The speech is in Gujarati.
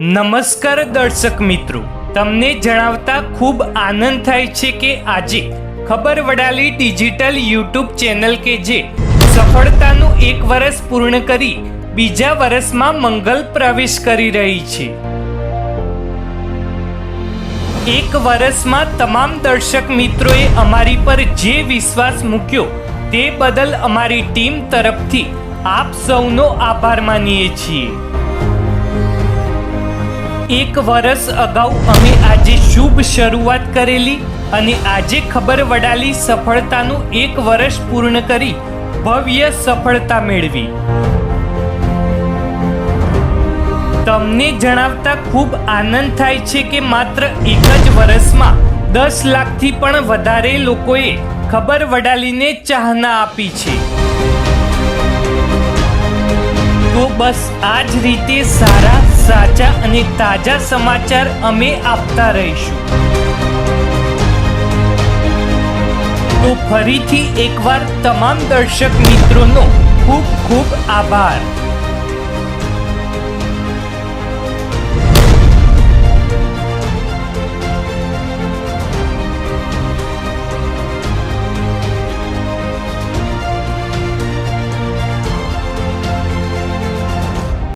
નમસ્કાર દર્શક મિત્રો. તમને જણાવતા ખૂબ આનંદ થાય છે કે આજે ખબર વડાલી ડિજિટલ યુટ્યુબ ચેનલ કે જે સફળતાનું એક વર્ષ પૂર્ણ કરી બીજા વર્ષમાં મંગલ પ્રવેશ કરી રહી છે. એક વર્ષમાં તમામ દર્શક મિત્રોએ અમારી પર જે વિશ્વાસ મૂક્યો તે બદલ અમારી ટીમ તરફથી આપ સૌનો આભાર માનીએ છીએ. એક વર્ષ અગાઉ અમે આજે શુભ શરૂઆત કરેલી અને આજે ખબર વડાલી સફળતાનું એક વર્ષ પૂર્ણ કરી ભવ્ય સફળતા મેળવી. તમને જણાવતા ખૂબ આનંદ થાય છે કે માત્ર એક જ વર્ષમાં દસ લાખથી પણ વધારે લોકોએ ખબર વડાલીને ચાહના આપી છે. બસ આ જ રીતે સારા, સાચા અને તાજા સમાચાર અમે આપતા રહીશું. તો ફરીથી એકવાર તમામ દર્શક મિત્રોનો ખૂબ ખૂબ આભાર.